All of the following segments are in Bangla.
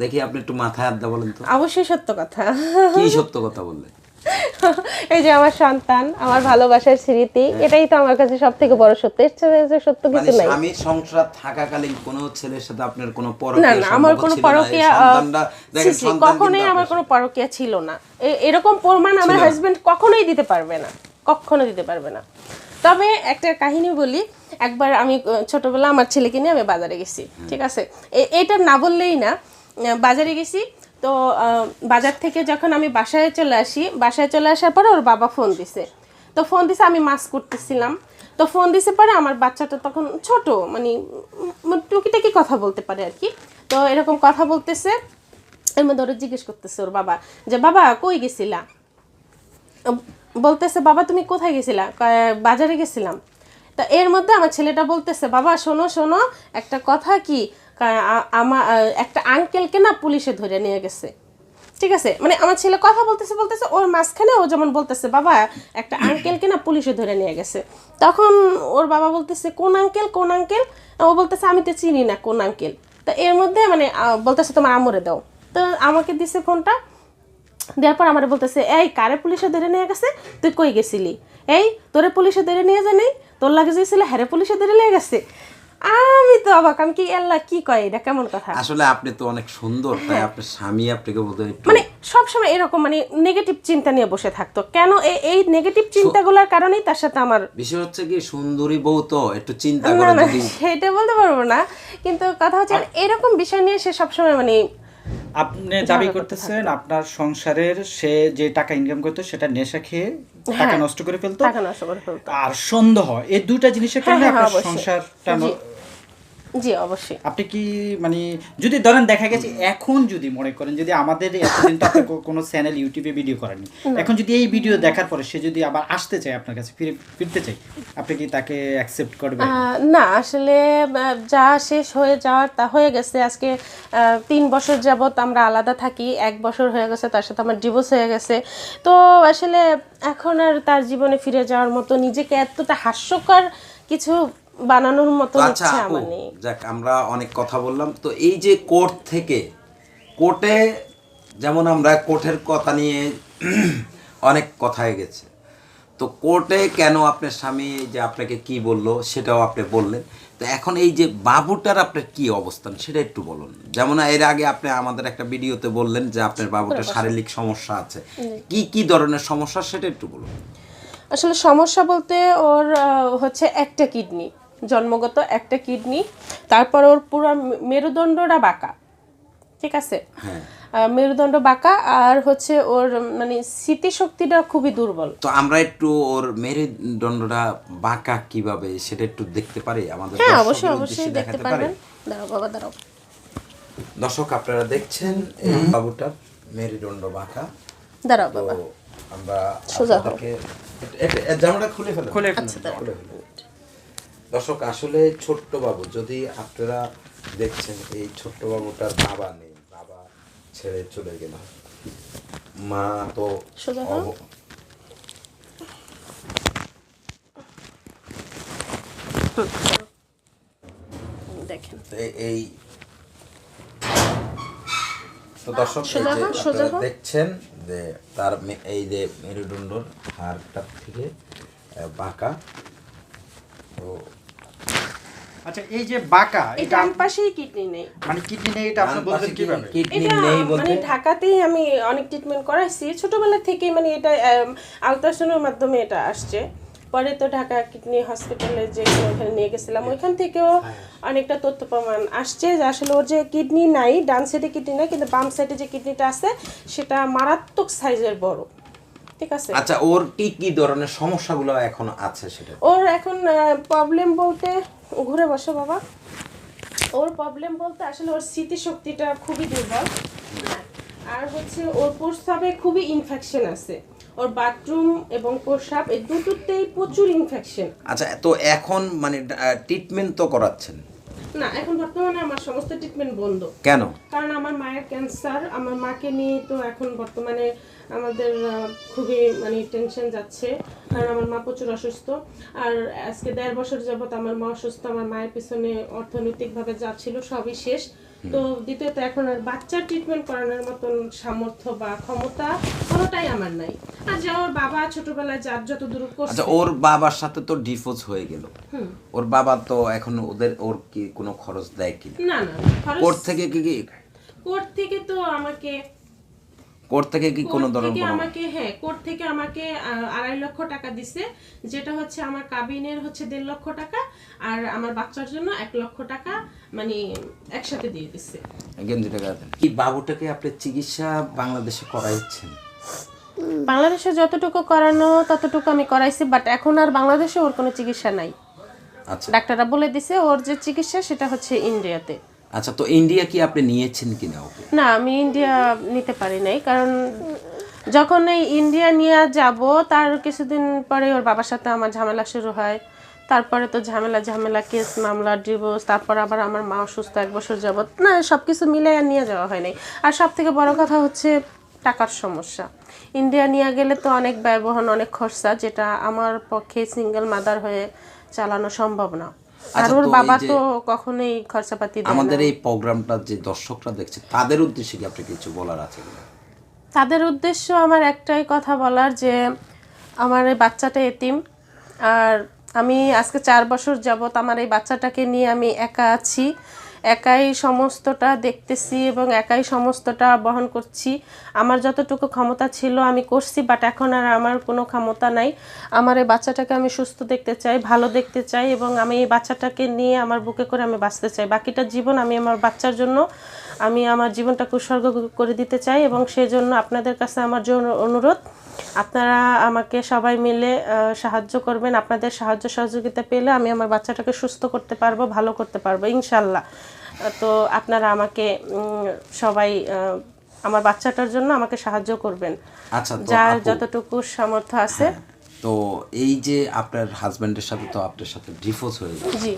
দেখি আপনি একটু মাথায় আড্ডা বলেন তো। অবশ্যই সত্য কথা। কি সত্য কথা বললেন? এই যে আমার সন্তান আমার ভালোবাসার স্মৃতি এটাই তো আমার কাছে সব থেকে বড় সত্য। এর যে সত্য মানে কিছু নাই। স্বামীর সংসার থাকাকালীন কোনো ছেলের সাথে আপনার কোনো না পরকীয়া না আমার সম্পর্ক কোনো না। পরকীয়া কখনোই আমার কোনো পরকীয়া ছিল না। এরকম প্রমাণ আমার হাজবেন্ড কখনোই দিতে পারবে না। কখনো দিতে পারবে না। তবে একটা কাহিনী বলি একবার আমি ছোটবেলা আমার ছেলেকে নিয়ে আমি বাজারে গেছি ঠিক আছে? এটা না বললেই না বাজারে গেছি। তো বাজার থেকে যখন আমি বাসায় চলে আসি, বাসায় চলে আসার পরে ওর বাবা ফোন দিছে। তো ফোন দিছে, আমি মাছ করতেছিলাম। তো ফোন দিছে পরে আমার বাচ্চাটা তখন ছোট মানে টুকিটাকি কথা বলতে পারে আর কি। তো এরকম কথা বলতেছে, এর মধ্যে ওরা জিজ্ঞেস করতেছে ওর বাবা যে, বাবা, কই গেছিলা? বলতেছে, বাবা, তুমি কোথায় গেছিলা? বাজারে গেছিলাম। তা এর মধ্যে আমার ছেলেটা বলতেছে, বাবা, শোনো শোনো, একটা কথা কি আমার একটা আঙ্কেলকে না পুলিশে ধরে নিয়ে গেছে। ঠিক আছে? মানে আমার ছেলে কথা বলতেছে বলতেছে, ওর মাঝখানে ও যেমন বলতেছে, বাবা, একটা আঙ্কেলকে না পুলিশে ধরে নিয়ে গেছে। তখন ওর বাবা বলতেছে, কোন আঙ্কেল কোন আঙ্কেল ও বলতেছে, আমি তো চিনি না কোন আঙ্কেল তো এর মধ্যে মানে বলতেছে, তোমার আমরে দাও। তো আমাকে দিছে ফোনটা। দেওয়ার পর আমার বলতেছে, এই, কারে পুলিশে ধরে নিয়ে গেছে? তুই কই গেছিলি? এই, তোরে পুলিশে ধরে নিয়ে জানি তোর লাগে যেছিল হ্যারে পুলিশে ধরে নিয়ে গেছে। আমি তো অবাক আমি কি আল্লাহ কি কয়? এটা কেমন কথা? আসলে আপনি তো অনেক সুন্দর তাই আপনার স্বামী আপনাকে বলতে মানে সবসময় এরকম মানে নেগেটিভ চিন্তা নিয়ে বসে থাকতো। কেন এ- এই নেগেটিভ চিন্তাগুলোর কারণেই তার সাথে আমার বিষয় হচ্ছে কি সুন্দরী বউ তো একটু চিন্তা করে না যদি সেটা বলতে পারব না। কিন্তু কথা হচ্ছে এরকম বিষয় নিয়ে সে সবসময় মানে আপনি দাবি করতেছেন আপনার সংসারের সে যে টাকা ইনকাম করতো সেটা নেশা খেয়ে টাকা নষ্ট করে ফেলতো। টাকা নষ্ট করে ফেলতো। আর সন্দেহ এই দুইটা জিনিসের কারণে হ্যাঁ, হ্যাঁ, আপনার সংসারটা জি। অবশ্যই। আপনি কি মানে যদি ধরেন দেখা গেছে এখন যদি মনে করেন যদি আমাদের এতদিন তো আপনি কোনো চ্যানেল ইউটিউবে ভিডিও করেননি এখন যদি এই ভিডিও দেখার পরে সে যদি আবার আসতে চায় আপনার কাছে ফিরে ফিরতে চাই আপনি কি তাকে অ্যাকসেপ্ট করবেন? না আসলে যা শেষ হয়ে যাওয়ার তা হয়ে গেছে। আজকে তিন বছর যাবত আমরা আলাদা থাকি এক বছর হয়ে গেছে তার সাথে আমার ডিভোর্স হয়ে গেছে। তো আসলে এখন আর তার জীবনে ফিরে যাওয়ার মতো নিজেকে এতটা হাস্যকর কিছু বানানোর মতো আচ্ছা আপু যাক আমরা অনেক কথা বললাম। তো এই যে কোর্ট থেকে কোর্টে যেমন আমরা কোর্টের কথা নিয়ে অনেক কথায় গেছে। তো কোর্টে কেন আপনার স্বামী যে আপনাকে কি বলল সেটাও আপনি বললেন। তো এখন এই যে বাবুটার আপনার কি অবস্থান সেটা একটু বলুন। যেমন এর আগে আপনি আমাদের একটা ভিডিওতে বললেন যে আপনার বাবুটার শারীরিক সমস্যা আছে। কি কি ধরনের সমস্যা সেটা একটু বলুন। আসলে সমস্যা বলতে ওর হচ্ছে একটা কিডনি। জন্মগত একটা কিডনি তারপর ওর পুরো মেরুদণ্ডটা বাঁকা ঠিক আছে? হ্যাঁ। মেরুদণ্ড বাঁকা আর হচ্ছে ওর মানে স্মৃতিশক্তিটা খুবই দুর্বল। তো আমরা একটু ওর মেরুদণ্ডটা বাঁকা কীভাবে সেটা একটু দেখতে পারি? আমাদের হ্যাঁ অবশ্যই অবশ্যই দেখতে পারবেন। দাঁড়াও বাবা দাঁড়াও। দর্শক আপনারা দেখছেন এই বাবুটার মেরুদণ্ড বাঁকা। দাঁড়াও বাবা। আমরা সোজা এটা- জামাটা খুলে ফেলেন। খুলে আচ্ছা ফেলেন। দর্শক আসলে ছোট্ট বাবু যদি আপনারা দেখছেন এই ছোট্ট বাবুটার বাবা নেই বাবা ছেড়ে চলে গেল। মা তো দেখেন। এই তো দর্শক। দেখছেন যে তার এই যে মেরুদণ্ডর হাড়টা থেকে বাঁকা। তো আচ্ছা এই যে বাঁকা এটা ডান পাশেই কিডনি নেই। মানে কিডনি নেই এটা আপনি বলছেন কীভাবে? কিডনি নেই বলতে? মানে ঢাকাতেই আমি অনেক ট্রিটমেন্ট করাইছি। ছোটবেলা থেকেই মানে এটা আলট্রাসাউন্ডের মাধ্যমে এটা আসছে। পরে তো ঢাকা কিডনি হসপিটালে যে ওখানে নিয়ে গেছিলাম ওইখান থেকেও অনেকটা তথ্য প্রমাণ আসছে যে আসলে ওর যে কিডনি নাই ডান সাইডে কিডনি নাই কিন্তু বাম সাইডে যে কিডনিটা আছে সেটা মারাত্মক সাইজের বড়। ঠিক আছে? আচ্ছা ওর কি কি ধরনের সমস্যাগুলো এখন আছে সেটা? ওর এখন প্রবলেম বলতে ঘুরে বসো বাবা। ওর প্রবলেম বলতে আসলে ওর স্মৃতিশক্তিটা খুবই দুর্বল। আর হচ্ছে ওর প্রস্রাবে খুবই ইনফেকশন আছে। ওর বাথরুম এবং প্রস্রাব এই দুটোতেই প্রচুর ইনফেকশন আচ্ছা তো এখন মানে ট্রিটমেন্ট তো করাচ্ছেন। না এখন বর্তমানে আমার সমস্ত ট্রিটমেন্ট বন্ধ। কেন? কারণ আমার মায়ের ক্যান্সার আমার মাকে নিয়ে তো এখন বর্তমানে আমাদের খুবই মানে টেনশন যাচ্ছে। কারণ আমার মা প্রচুর অসুস্থ। আর আজকে দেড় বছর যাবত আমার মা অসুস্থ আমার মায়ের পিছনে অর্থনৈতিকভাবে যা ছিল সবই শেষ। তো দ্বিতীয়ত এখন আর বাচ্চার ট্রিটমেন্ট করানোর মতন সামর্থ্য বা ক্ষমতা কোনোটাই আমার নাই। আর যে ওর বাবা ছোটবেলায় যার যত দূর করছে আচ্ছা ওর বাবার সাথে তো ডিভোর্স হয়ে গেল। ওর বাবা তো এখন ওদের ওর কি কোনো খরচ দেয় কি না না ওর থেকে কি কি কোর্ট থেকে তো আমাকে কোর্ট থেকে কি কোনো ধরনের কোনো আমাকে হ্যাঁ কোর্ট থেকে আমাকে আড়াই লক্ষ টাকা দিছে যেটা হচ্ছে আমার কাবিনের হচ্ছে দেড় লক্ষ টাকা আর আমার বাচ্চার জন্য এক লক্ষ টাকা মানে একসাথে দিয়ে দিছে। গেঞ্জি টাকা এই বাবুটাকে আপনি চিকিৎসা বাংলাদেশে করাইছেন? বাংলাদেশে যতটুকু করানো ততটুকু আমি করাইছি বাট এখন আর বাংলাদেশে ওর কোনো চিকিৎসা নাই। আচ্ছা। ডাক্তাররা বলে দিছে ওর যে চিকিৎসা সেটা হচ্ছে ইন্ডিয়াতে। আচ্ছা তো ইন্ডিয়া কি আপনি নিয়েছেন কিনা ওকে? না, আমি ইন্ডিয়া নিতে পারি নাই, কারণ যখন এই ইন্ডিয়া নিয়ে যাব, তার কিছুদিন পরে ওর বাবার সাথে আমার ঝামেলা শুরু হয়। তারপরে তো ঝামেলা ঝামেলা, কেস, মামলা ডিভোর্স তারপর আবার আমার মা অসুস্থ, এক বছর যাবত না সব কিছু মিলে আর নিয়ে যাওয়া হয় নাই। আর সব থেকে বড় কথা হচ্ছে টাকার সমস্যা। ইন্ডিয়া নিয়ে গেলে তো অনেক ব্যয়বহন অনেক খরচা, যেটা আমার পক্ষে সিঙ্গেল মাদার হয়ে চালানো সম্ভব না। আর আচ্ছা, ওর বাবা তো কখনোই খরচাপাতি। আমাদের এই প্রোগ্রামটা যে দর্শকরা দেখছে তাদের উদ্দেশ্যে কি আপনি কিছু বলার আছে তাদের উদ্দেশ্য আমার একটাই কথা বলার যে আমার এই বাচ্চাটা এতিম আর আমি আজকে চার বছর যাবত আমার এই বাচ্চাটাকে নিয়ে আমি একা আছি একাই সমস্তটা দেখতেছি এবং একাই সমস্তটা বহন করছি। আমার যতটুকু ক্ষমতা ছিল আমি করছি বাট এখন আর আমার কোনো ক্ষমতা নাই। আমার এই বাচ্চাটাকে আমি সুস্থ দেখতে চাই, ভালো দেখতে চাই এবং আমি এই বাচ্চাটাকে নিয়ে আমার বুকে করে আমি বাঁচতে চাই। বাকিটা জীবন আমি আমার বাচ্চার জন্য আমি আমার জীবনটাকে উৎসর্গ করে দিতে চাই এবং সেই জন্য আপনাদের কাছে আমার জন্য অনুরোধ। আপনারা আমাকে সবাই মিলে সাহায্য করবেন। আপনাদের সাহায্য সহযোগিতা পেলে আমি আমার বাচ্চাটাকে সুস্থ করতে পারব ভালো করতে পারব ইনশাল্লাহ। তো আপনারা আমাকে সবাই আমার বাচ্চাটার জন্য আমাকে সাহায্য করবেন। আচ্ছা যার যতটুকু সামর্থ্য আছে। তো এই যে আপনার হাজবেন্ডের সাথে তো আপনার সাথে ডিভোর্স হয়ে গেছে জি।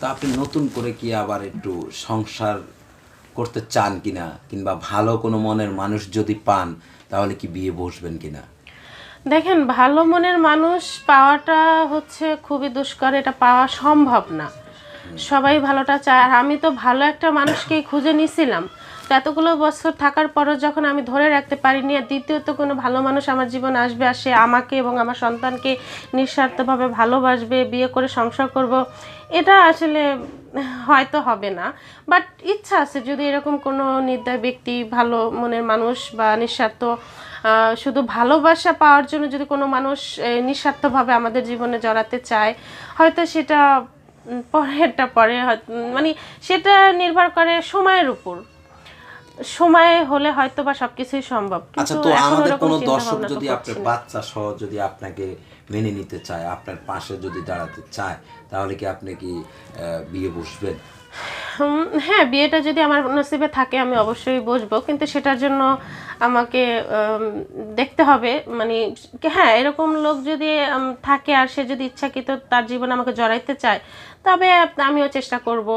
তো আপনি নতুন করে কি আবার একটু সংসার করতে চান কিনা? কিংবা ভালো কোনো মনের মানুষ যদি পান তাহলে কি বিয়ে বসবেন কিনা? দেখেন, ভালো মনের মানুষ পাওয়াটা হচ্ছে খুবই দুষ্কর, এটা পাওয়া সম্ভব না। সবাই ভালোটা চায়। আর আমি তো ভালো একটা মানুষকেই খুঁজে নিছিলাম। তো এতগুলো বছর থাকার পরও যখন আমি ধরে রাখতে পারিনি, আর দ্বিতীয়ত কোনো ভালো মানুষ আমার জীবন আসবে, আর সে আমাকে এবং আমার সন্তানকে নিঃস্বার্থভাবে ভালোবাসবে, বিয়ে করে সংসার করব, এটা আসলে হয়তো হবে না। বাট ইচ্ছা আছে যদি এরকম কোনো নির্দয় ব্যক্তি, ভালো মনের মানুষ বা নিঃস্বার্থ শুধু ভালোবাসা পাওয়ার জন্য যদি কোনো মানুষ নিঃস্বার্থভাবে আমাদের জীবনে জড়াতে চায় হয়তো সেটা পরেরটা পরে মানে সেটা নির্ভর করে সময়ের উপর। সময় হলে হয়তো বা সবকিছুই সম্ভব আচ্ছা তো আমাদের কোনো দর্শক যদি আপনার বাচ্চা সহ যদি আপনাকে মেনে নিতে চায় আপনার পাশে যদি দাঁড়াতে চায় তাহলে কি আপনি কি বিয়ে বসবেন? হ্যাঁ বিয়েটা যদি আমার নসিবে থাকে, আমি অবশ্যই বসবো। কিন্তু সেটার জন্য আমাকে দেখতে হবে। মানে হ্যাঁ এরকম লোক যদি থাকে আর সে যদি ইচ্ছাকৃত তার জীবন আমাকে জড়াইতে চায়, তবে আমিও চেষ্টা করব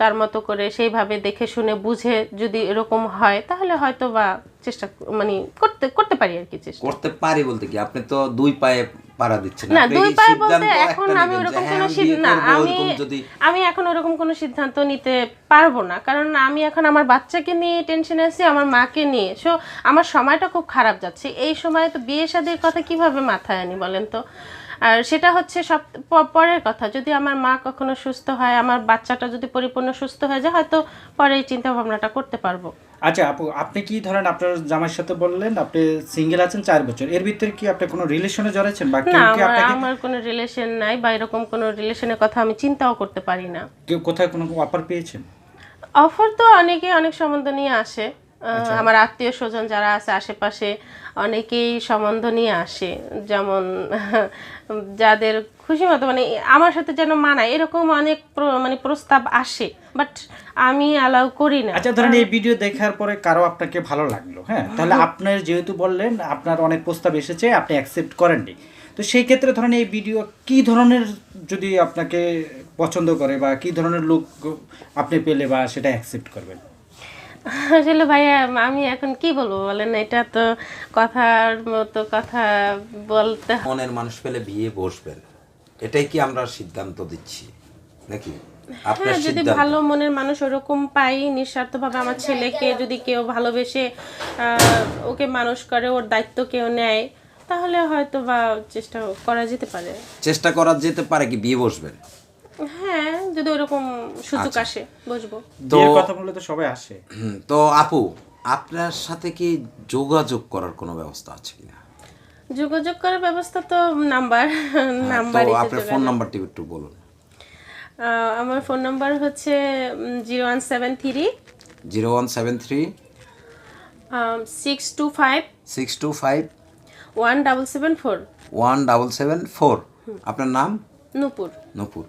তার মতো করে সেইভাবে দেখে শুনে বুঝে যদি এরকম হয়, তাহলে হয়তো বা চেষ্টা মানে করতে করতে পারি আর কি চেষ্টা। করতে পারি বলতে কি? আপনি তো দুই পায়ে পাড়া দিচ্ছে না। দুই পায়ে বলতে এখন আমি ওরকম হ্যাঁ, কোনো সিদ্ধান্ত না আমি আমি এখন ওরকম কোনো সিদ্ধান্ত নিতে পারব না। কারণ আমি এখন আমার বাচ্চাকে নিয়ে টেনশনে আছি আমার মাকে নিয়ে। সো আমার সময়টা খুব খারাপ যাচ্ছে। এই সময় তো বিয়ে শাদীর কথা কীভাবে মাথায় আনি বলেন তো? আর সেটা হচ্ছে সব পরের কথা। যদি আমার মা কখনো সুস্থ হয় আমার বাচ্চাটা যদি পরিপূর্ণ সুস্থ হয়ে যায় হয়তো পরে এই চিন্তা ভাবনাটা করতে পারব। আচ্ছা আপু আপনি কি ধরেন আপনার জামাইয়ের সাথে বললেন আপনি সিঙ্গেল আছেন চার বছর এর ভিতরে কি আপনি কোনো রিলেশনে জড়াইছেন বা কেউ কি আপনাকে আমার কোনো রিলেশন নাই বা এরকম কোনো রিলেশনের কথা আমি চিন্তাও করতে পারি না। কেউ কোথায় কোনো অফার পেয়েছেন? অফার তো অনেকে অনেক সম্বন্ধ নিয়ে আসে। আমার আত্মীয় স্বজন যারা আছে আশেপাশে অনেকেই সম্বন্ধ নিয়ে আসে। যেমন যাদের খুশি মতো মানে আমার সাথে যেন মানায় এরকম অনেক মানে প্রস্তাব আসে বাট আমি অ্যালাউ করি না। আচ্ছা ধরেন এই ভিডিও দেখার পরে কারও আপনাকে ভালো লাগল হ্যাঁ? তাহলে আপনার যেহেতু বললেন আপনার অনেক প্রস্তাব এসেছে আপনি অ্যাকসেপ্ট করেননি। তো সেই ক্ষেত্রে ধরেন এই ভিডিও কি ধরনের যদি আপনাকে পছন্দ করে বা কি ধরনের লোক আপনি পেলে বা সেটা অ্যাকসেপ্ট করবেন? আসলে ভাইয়া আমি এখন কি বলব বলেন এটা তো কথার মতো কথা বলতে মনের মানুষ পেলে বিয়ে বসবেন। এটাই কি আমরা সিদ্ধান্ত দিচ্ছি নাকি? হ্যাঁ যদি ভালো মনের মানুষ ওরকম পাই নিঃস্বার্থভাবে আমার ছেলেকে যদি কেউ ভালোবেসে ওকে মানুষ করে ওর দায়িত্ব কেউ নেয় তাহলে হয়তো বা চেষ্টা করা যেতে পারে। চেষ্টা করা যেতে পারে কি বিয়ে বসবেন? হ্যাঁ যদি ওরকম সুযোগ আচ্ছা। আসে বুঝব তো বিয়ের কথা বললে তো সবাই আসে। তো আপু আপনার সাথে কি যোগাযোগ করার কোনো ব্যবস্থা আছে কিনা? যোগাযোগ করার ব্যবস্থা তো নাম্বার হ্যাঁ, তো আপনার ফোন নাম্বারটি একটু বলুন। আমার ফোন নাম্বার হচ্ছে zero one seven three zero one seven three six two five six two five one double seven four. One double seven four. আপনার নাম? নূপুর। নূপুর।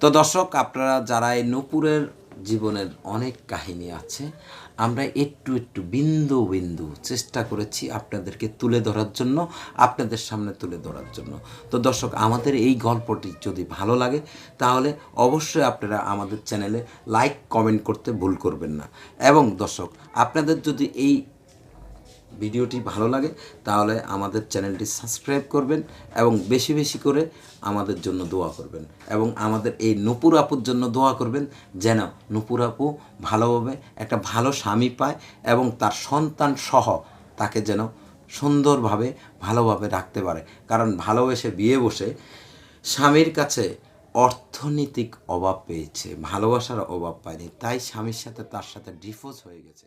তো দর্শক, আপনারা যারা এই নূপুরের জীবনের অনেক কাহিনী আছে, আমরা একটু একটু বিন্দু বিন্দু চেষ্টা করেছি আপনাদেরকে তুলে ধরার জন্য, আপনাদের সামনে তুলে ধরার জন্য। তো দর্শক, আমাদের এই গল্পটি যদি ভালো লাগে, তাহলে অবশ্যই আপনারা আমাদের চ্যানেলে লাইক, কমেন্ট করতে ভুল করবেন না। এবং দর্শক, আপনাদের যদি এই ভিডিওটি ভালো লাগে, তাহলে আমাদের চ্যানেলটি সাবস্ক্রাইব করবেন এবং বেশি বেশি করে আমাদের জন্য দোয়া করবেন এবং আমাদের এই নুপুর আপুর জন্য দোয়া করবেন যেন নুপুর আপু ভালোভাবে একটা ভালো স্বামী পায় এবং তার সন্তান সহ তাকে যেন সুন্দরভাবে, ভালোভাবে রাখতে পারে। কারণ ভালোবেসে বিয়ে বসে স্বামীর কাছে অর্থনৈতিক অভাব পেয়েছে, ভালোবাসার অভাব পায়নি, তাই স্বামীর সাথে তার সাথে ডিভোর্স হয়ে গেছে।